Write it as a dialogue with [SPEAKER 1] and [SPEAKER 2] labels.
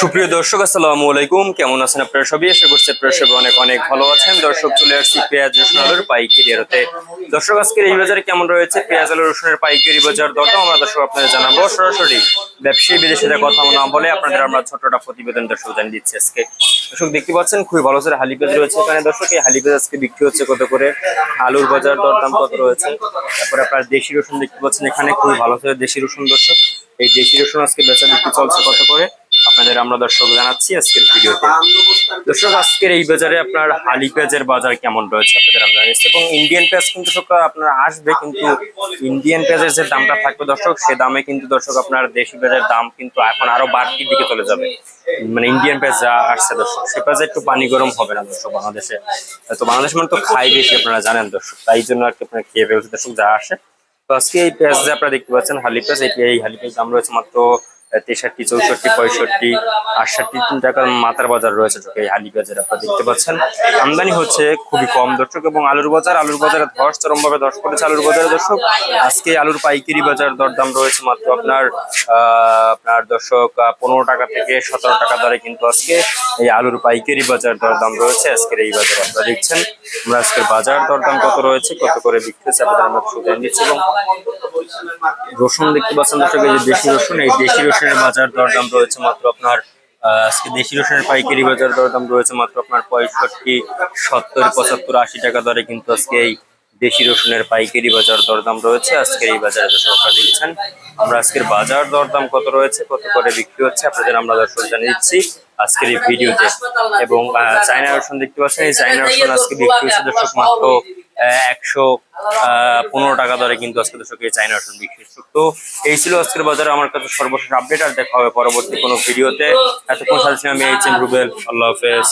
[SPEAKER 1] সুপ্রিয় দর্শক, আসসালামু আলাইকুম। কেমন আছেন আপনারা সবই? আশা করছি আপনারা সবাই অনেক অনেক ভালো আছেন। দর্শক, চলে আসছি পেঁয়াজ, রসুন, আলুর পাইকারি আড়তে। দর্শক, আজকের এই বাজারে কেমন রয়েছে? পেঁয়াজ, আলু, রসুনের পাইকারি বাজার দরটা আমরা দর্শক, আপনাদের জানাব। সরাসরি ব্যবসায়ী বিদেশিদের কথা না বলে, আপনাদের আমরা ছোটটা প্রতিবেদন দর্শক জানিয়ে দিচ্ছি আজকে। দর্শক, দেখতে পাচ্ছেন, খুবই ভালো করে হালি পেঁয়াজ রয়েছে এখানে। দর্শক, এই হালি পেঁয়াজ আজকে বিক্রি হচ্ছে কত করে? আলুর বাজার দরদাম কত রয়েছে? তারপরে আপনার দেশি রসুন দেখতে পাচ্ছেন এখানে। খুবই ভালো করে দেশি রসুন, দর্শক। এই দেশি রসুন আজকে বেচা বিক্রি চলছে কত করে? আপনাদের আমরা দর্শক জানাচ্ছি আজকের ভিডিওতে দর্শক আজকের এই বাজারে আপনার হালি পেঁয়াজের বাজার কেমন রয়েছে আপনাদের আমরা জানাচ্ছি এবং ইন্ডিয়ান পেঁয়াজ কিন্তু দর্শক আপনার আসবে কিন্তু ইন্ডিয়ান পেঁয়াজের যে দামটা থাকবে দর্শক সে দামে কিন্তু দর্শক আপনার দেশি পেঁয়াজের দাম কিন্তু এখন আরও বাড়তির দিকে চলে যাবে। মানে ইন্ডিয়ান পেঁয়াজ যা আসছে দর্শক সে পেঁয়াজে একটু পানি গরম হবে না দর্শক বাংলাদেশে। তো বাংলাদেশ মানে তো খাই বেশি আপনারা জানেন দর্শক তাই জন্য আর কি আপনারা খেয়ে ফেলছে দর্শক যা আসে। তো আজকে এই পেঁয়াজ যে আপনারা দেখতে পাচ্ছেন হালি পেঁয়াজ এই এই হালি পেঁয়াজ দাম রয়েছে মাত্র তেষট্টি, চৌষট্টি, পঁয়ষট্টি, আটষট্টি টাকার মাথার বাজার রয়েছে দর্শক এই হালি পেঁয়াজের আপনারা দেখতে পাচ্ছেন। আমদানি হচ্ছে খুবই কম, দর্শক এবং আলুর বাজার, আলুর বাজারে ধস চরম ভাবে ধস করেছে আলুর বাজারে, দর্শক। আজকে আলুর পাইকারি বাজার দরদাম রয়েছে মাত্র আপনার আপনার দর্শক পনেরো টাকা থেকে সতেরো টাকা দরে কিন্তু আজকে এই আলুর পাইকারি বাজার দরদাম রয়েছে। আজকের এই বাজারে আপনারা দেখছেন আমরা আজকের বাজার দরদাম কত রয়েছে, কত করে বিক্রি হচ্ছে, আপনাদের আমরা সুযোগ দিচ্ছি এবং রসুন দেখতে পাচ্ছেন দর্শক, এই যে দেশি রসুন, এই দেশি রসুনের বাজার দরদাম রয়েছে মাত্র আপনার আজকে দেশি রসুনের পাইকারি বাজার দরদাম রয়েছে মাত্র আপনার পঁয়ষট্টি, সত্তর, পঁচাত্তর, আশি টাকা দরে কিন্তু আজকে এই দেশি রসুনের পাইকারি বাজার দরদাম রয়েছে। আজকের এই বাজারে দর্শক দিচ্ছেন আমরা আজকের বাজার দরদাম কত রয়েছে, কত করে বিক্রি হচ্ছে আপনাদের আমরা দর্শক জানিয়ে দিচ্ছি আজকের এই ভিডিওতে। এবং চায়না রসুন দেখতে পাচ্ছেন, এই চায়না রসুন আজকে বিক্রি হচ্ছে দর্শক মাত্র একশো পনেরো টাকা দরে কিন্তু আজকে দর্শক এই চাইনা রসুন বিক্রি তো এই ছিল আজকের বাজারে, আমার কাছে সর্বশেষ আপডেট আর দেখা হবে পরবর্তী কোনো ভিডিওতে। এতক্ষণ সাথে আমি এইচ এম রুবেল আল্লাহ হাফেজ।